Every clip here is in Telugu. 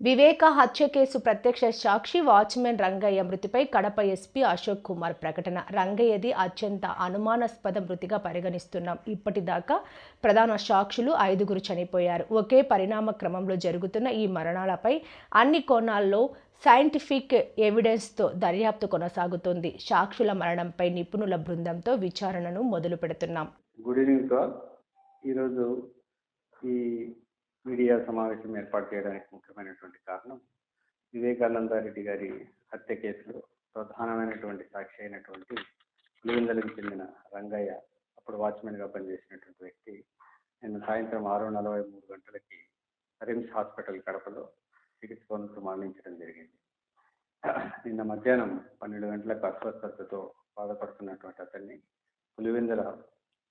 వివేక హత్య కేసు ప్రత్యక్ష సాక్షి వాచ్మెన్ రంగయ్య మృతిపై కడప ఎస్పీ అశోక్ కుమార్ ప్రకటన. రంగయ్యది అత్యంత అనుమానాస్పద మృతిగా పరిగణిస్తున్నాం. ఇప్పటిదాకా ప్రధాన సాక్షులు ఐదుగురు చనిపోయారు. ఒకే పరిణామ క్రమంలో జరుగుతున్న ఈ మరణాలపై అన్ని కోణాల్లో సైంటిఫిక్ ఎవిడెన్స్తో దర్యాప్తు కొనసాగుతుంది. సాక్షుల మరణంపై నిపుణుల బృందంతో విచారణను మొదలు పెడుతున్నాం గుడ్ ఈవినింగ్ సార్. ఈరోజు ఈ మీడియా సమావేశం ఏర్పాటు చేయడానికి ముఖ్యమైనటువంటి కారణం వివేకానంద రెడ్డి గారి హత్య కేసులో ప్రధానమైనటువంటి సాక్షి అయినటువంటి పులివెందలకు చెందిన రంగయ్య అప్పుడు వాచ్మెన్గా పనిచేసినటువంటి వ్యక్తి నిన్న సాయంత్రం ఆరు నలభై మూడు గంటలకి రిమ్స్ హాస్పిటల్ కడపలో చికిత్స పొందుతూ మరణించడం జరిగింది. నిన్న మధ్యాహ్నం పన్నెండు గంటలకు అస్వస్థతతో బాధపడుతున్నటువంటి అతన్ని పులివెందుల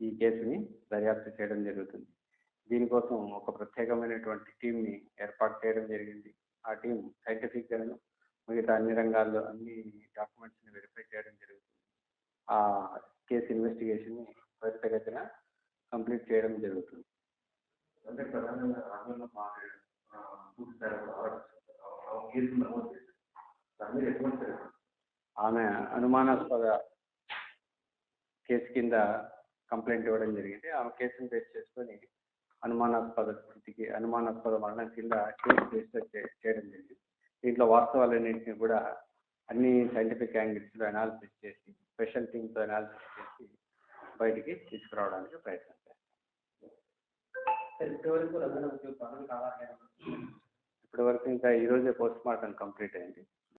ఈ కేసుని దర్యాప్తు చేయడం జరుగుతుంది. దీనికోసం ఒక ప్రత్యేకమైనటువంటి టీంని ఏర్పాటు చేయడం జరిగింది. ఆ టీం సైంటిఫిక్ గాను మిగతా అన్ని రంగాల్లో అన్ని డాక్యుమెంట్స్ని వెరిఫై చేయడం జరుగుతుంది. ఆ కేసు ఇన్వెస్టిగేషన్ని త్వరితగతిన కంప్లీట్ చేయడం జరుగుతుంది. అంటే ప్రధానంగా రాజుల్లో ఆమె అనుమానాస్పద కేసు కింద కంప్లైంట్ ఇవ్వడం జరిగింది. ఆమె కేసును బేస్ చేసుకొని అనుమానాస్పద స్థితికి అనుమానాస్పద మరణం కింద కేసు రిజిస్టర్ చే- చేయడం జరిగింది. దీంట్లో వాస్తవాలన్నింటినీ కూడా అన్ని సైంటిఫిక్ యాంగిల్స్లో అనాలిసిస్ చేసి స్పెషల్ టీమ్తో అనాలిసిస్ చేసి బయటికి తీసుకురావడానికి ప్రయత్నం చేస్తాం. ఇప్పటి వరకు ఇంకా ఈ రోజే పోస్ట్ మార్టం కంప్లీట్ అయింది.